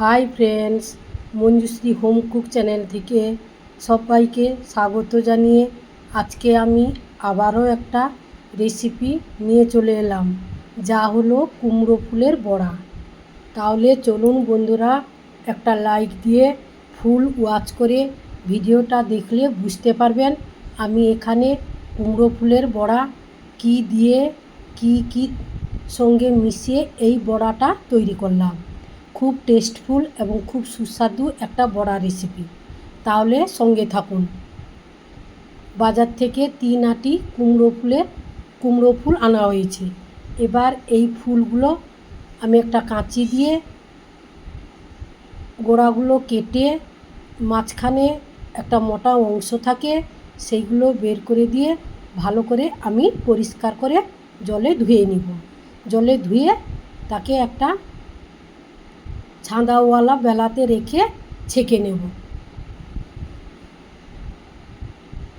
Hi friends, Manjushree home cook channel থেকে সবাইকে স্বাগত জানিয়ে আজকে আমি আবারও একটা রেসিপি নিয়ে চলে এলাম, যা হলো কুমড়ো ফুলের বড়া। তাহলে চলুন বন্ধুরা, একটা লাইক দিয়ে ফুল ওয়াচ করে ভিডিওটা দেখলে বুঝতে পারবেন আমি এখানে কুমড়ো ফুলের বড়া কি দিয়ে, কি কি সঙ্গে মিশিয়ে এই বড়াটা তৈরি করলাম। খুব টেস্টফুল এবং খুব সুস্বাদু একটা বড়া রেসিপি তাহলে সঙ্গে থাকুন। বাজার থেকে তিন আটি কুমড়ো ফুলের কুমড়ো ফুল আনা হয়েছে। এবার এই ফুলগুলো আমি একটা কাঁচি দিয়ে গোড়াগুলো কেটে মাঝখানে একটা মোটা অংশ থাকে, সেইগুলো বের করে দিয়ে ভালো করে আমি পরিষ্কার করে জলে ধুয়ে নিব। জলে ধুয়ে তাকে একটা ছাঁদাওয়ালা বেলাতে রেখে ছেঁকে নেব।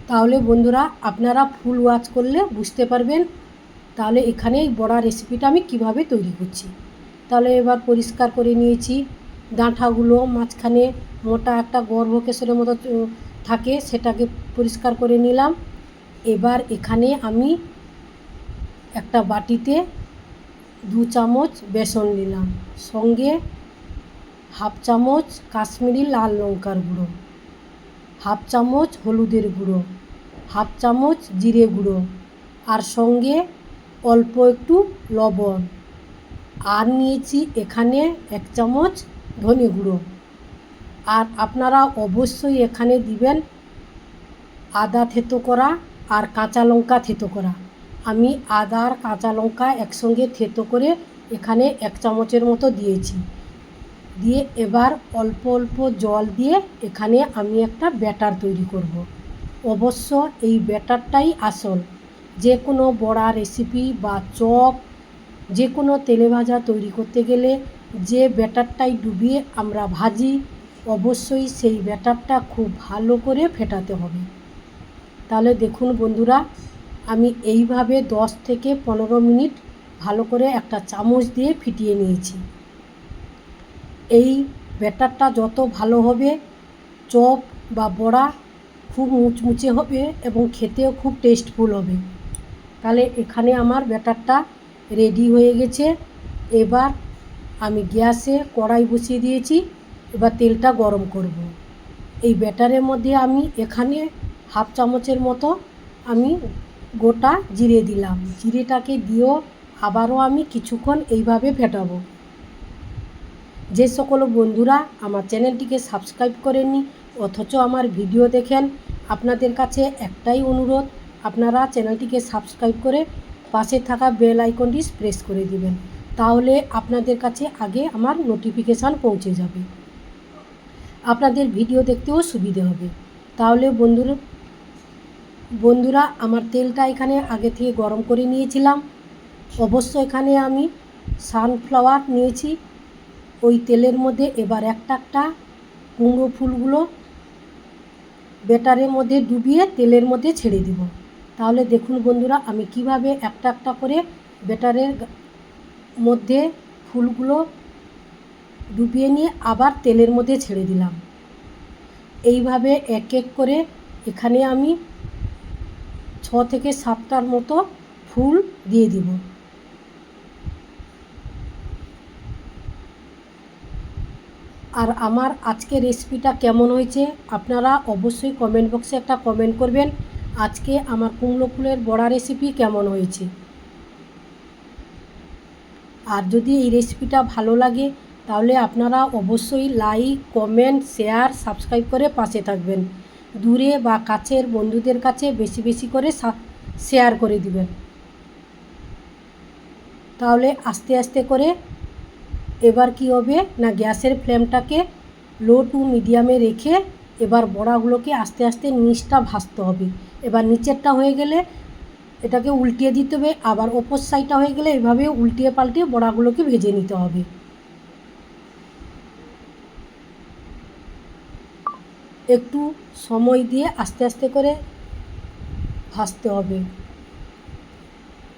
তাহলে বন্ধুরা, আপনারা ফুল ওয়াচ করলে বুঝতে পারবেন তাহলে এখানে এই বড়া রেসিপিটা আমি কীভাবে তৈরি করছি। তাহলে এবার পরিষ্কার করে নিয়েছি। ডাঁটাগুলো মাঝখানে মোটা একটা গর্ভকেশরের মতো থাকে, সেটাকে পরিষ্কার করে নিলাম। এবার এখানে আমি একটা বাটিতে দু চামচ বেসন নিলাম। সঙ্গে হাফ চামচ কাশ্মীরি লাল লঙ্কার গুঁড়ো, হাফ চামচ হলুদের গুঁড়ো, হাফ চামচ জিরে গুঁড়ো, আর সঙ্গে অল্প একটু লবণ। আর নিয়েছি এখানে এক চামচ ধনে গুঁড়ো। আর আপনারা অবশ্যই এখানে দিবেন আদা থেতো করা আর কাঁচা লঙ্কা থেতো করা। আমি আদা আর কাঁচা লঙ্কা একসঙ্গে থেতো করে এখানে এক চামচের মতো দিয়েছি। দিয়ে এবার অল্প অল্প জল দিয়ে এখানে আমি একটা ব্যাটার তৈরি করব। অবশ্য এই ব্যাটারটাই আসল। যে কোনো বড়া রেসিপি বা চপ, যে কোনো তেলে ভাজা তৈরি করতে গেলে যে ব্যাটারটাই ডুবিয়ে আমরা ভাজি, অবশ্যই সেই ব্যাটারটা খুব ভালো করে ফেটাতে হবে। তাহলে দেখুন বন্ধুরা, আমি এইভাবে দশ থেকে পনেরো মিনিট ভালো করে একটা চামচ দিয়ে ফিটিয়ে নিয়েছি। এই ব্যাটারটা যত ভালো হবে, চপ বা বড়া খুব মুচমুচে হবে এবং খেতেও খুব টেস্টফুল হবে। তাহলে এখানে আমার ব্যাটারটা রেডি হয়ে গেছে। এবার আমি গ্যাসে কড়াই বসিয়ে দিয়েছি। এবার তেলটা গরম করব। এই ব্যাটারের মধ্যে আমি এখানে হাফ চামচের মতো আমি গোটা জিরে দিলাম। জিরেটাকে দিয়েও আবারও আমি কিছুক্ষণ এইভাবে ফেটাবো। যে সকল বন্ধুরা আমার চ্যানেলটিকে সাবস্ক্রাইব করেননি, অথচ আমার ভিডিও দেখেন, আপনাদের কাছে একটাই অনুরোধ, আপনারা চ্যানেলটিকে সাবস্ক্রাইব করে পাশে থাকা বেল আইকনটি প্রেস করে দিবেন, তাহলে আপনাদের কাছে আগে আমার নোটিফিকেশান পৌঁছে যাবে। আপনাদের ভিডিও দেখতেও সুবিধে হবে। তাহলে বন্ধুরা বন্ধুরা, আমার তেলটা এখানে আগে থেকে গরম করে নিয়েছিলাম। অবশ্য এখানে আমি সানফ্লাওয়ার নিয়েছি। ওই তেলের মধ্যে এবার একটা একটা কুমড়ো ফুলগুলো বেটারের মধ্যে ডুবিয়ে তেলের মধ্যে ছেড়ে দিব। তাহলে দেখুন বন্ধুরা, আমি কীভাবে একটা একটা করে বেটারের মধ্যে ফুলগুলো ডুবিয়ে নিয়ে আবার তেলের মধ্যে ছেড়ে দিলাম। এইভাবে এক এক করে এখানে আমি ছ থেকে সাতটার মতো ফুল দিয়ে দিব। আর আমার আজকে রেসিপিটা কেমন হয়েছে, আপনারা অবশ্যই কমেন্ট বক্সে একটা কমেন্ট করবেন। আজকে আমার কুমড়ো ফুলের বড়া রেসিপি কেমন হয়েছে। আর যদি এই রেসিপিটা ভালো লাগে, তাহলে আপনারা অবশ্যই লাইক কমেন্ট শেয়ার সাবস্ক্রাইব করে পাশে থাকবেন। দূরে বা কাছের বন্ধুদের কাছে বেশি বেশি করে শেয়ার করে দিবেন। তাহলে আস্তে আস্তে করে এবার কি হবে? না গ্যাসের ফ্লেমটাকে লো টু মিডিয়ামে রেখে এবার বড়াগুলোকে আস্তে আস্তে নিচটা ভাজতে হবে। এবার নিচেরটা হয়ে গেলে এটাকে উল্টিয়ে দিতে হবে। আবার ওপর সাইডটা হয়ে গেলে এভাবে উল্টিয়ে পাল্টিয়ে বড়াগুলোকে ভেজে নিতে হবে। একটু সময় দিয়ে আস্তে আস্তে করে ভাজতে হবে।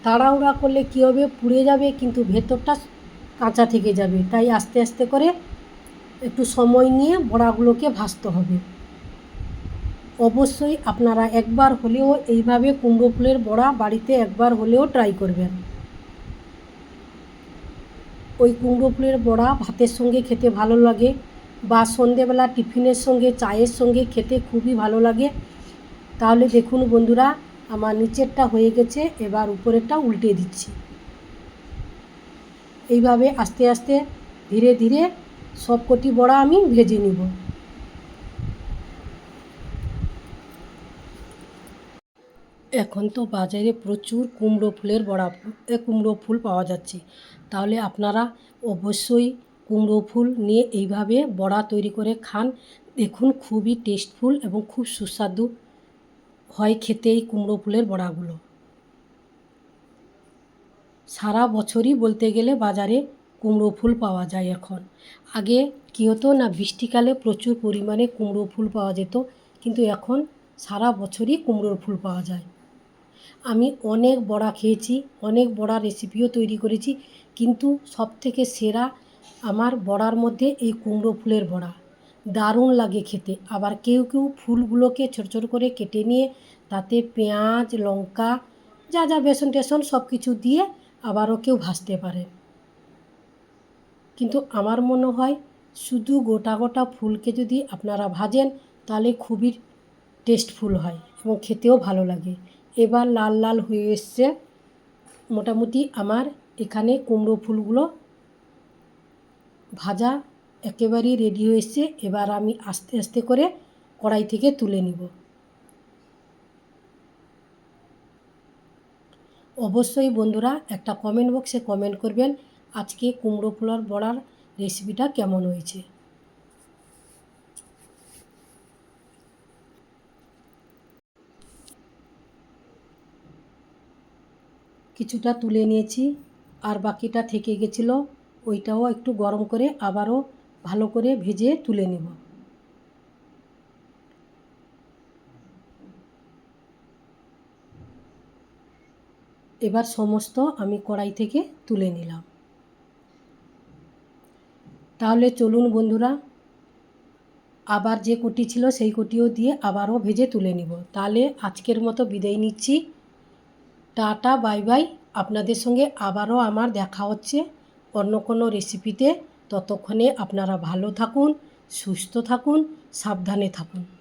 তাড়াহুড়া করলে কী হবে? পুড়ে যাবে, কিন্তু ভেতরটা কাঁচা থেকে যাবে। তাই আস্তে আস্তে করে একটু সময় নিয়ে বড়াগুলোকে ভাজতে হবে। অবশ্যই আপনারা একবার হলেও এইভাবে কুমড়ো ফুলের বড়া বাড়িতে একবার হলেও ট্রাই করবেন। ওই কুমড়ো ফুলের বড়া ভাতের সঙ্গে খেতে ভালো লাগে বা সন্ধেবেলা টিফিনের সঙ্গে, চায়ের সঙ্গে খেতে খুবই ভালো লাগে। তাহলে দেখুন বন্ধুরা, আমার নিচেরটা হয়ে গেছে, এবার উপরেরটা উল্টে দিচ্ছি। এইভাবে আস্তে আস্তে ধীরে ধীরে সবকটি বড়া আমি ভেজে নিব। এখন তো বাজারে প্রচুর কুমড়ো ফুলের বড়া কুমড়ো ফুল পাওয়া যাচ্ছে। তাহলে আপনারা অবশ্যই কুমড়ো ফুল নিয়ে এইভাবে বড়া তৈরি করে খান। দেখুন খুবই টেস্টফুল এবং খুব সুস্বাদু হয় খেতে এই কুমড়ো ফুলের বড়াগুলো। সারা বছরই বলতে গেলে বাজারে কুমড়ো ফুল পাওয়া যায় এখন। আগে কী হতো না, বৃষ্টিকালে প্রচুর পরিমাণে কুমড়ো ফুল পাওয়া যেত, কিন্তু এখন সারা বছরই কুমড়োর ফুল পাওয়া যায়। আমি অনেক বড়া খেয়েছি, অনেক বড়া রেসিপিও তৈরি করেছি, কিন্তু সবথেকে সেরা আমার বড়ার মধ্যে এই কুমড়ো ফুলের বড়া। দারুণ লাগে খেতে। আবার কেউ কেউ ফুলগুলোকে ছোট ছোট করে কেটে নিয়ে তাতে পেঁয়াজ, লঙ্কা, যা যা বেসন টেসন সব কিছু দিয়ে আবারও কেউ ভাজতে পারে। কিন্তু আমার মনে হয় শুধু গোটা গোটা ফুলকে যদি আপনারা ভাজেন, তাহলে খুবই টেস্টফুল হয় এবং খেতেও ভালো লাগে। এবার লাল লাল হয়ে এসছে। মোটামুটি আমার এখানে কুমড়ো ফুলগুলো ভাজা একেবারেই রেডি হয়ে এসছে এবার আমি আস্তে আস্তে করে কড়াই থেকে তুলে নিব। অবশ্যই বন্ধুরা একটা কমেন্ট বক্সে কমেন্ট করবেন আজকে কুমড়ো ফুলার বড়ার রেসিপিটা কেমন হয়েছে। কিছুটা তুলে নিয়েছি আর বাকিটা থেকে গেছিল, ওইটাও একটু গরম করে আবারও ভালো করে ভেজে তুলে নেব। এবার সমস্ত আমি কড়াই থেকে তুলে নিলাম। তাহলে চলুন বন্ধুরা, আবার যে কোটি ছিল সেই কোটিও দিয়ে আবারও ভেজে তুলে নিব। তাহলে আজকের মতো বিদায় নিচ্ছি। Tata, bye bye. আপনাদের সঙ্গে আবারও আমার দেখা হচ্ছে অন্য কোনো রেসিপিতে ততক্ষণে আপনারা ভালো থাকুন, সুস্থ থাকুন, সাবধানে থাকুন।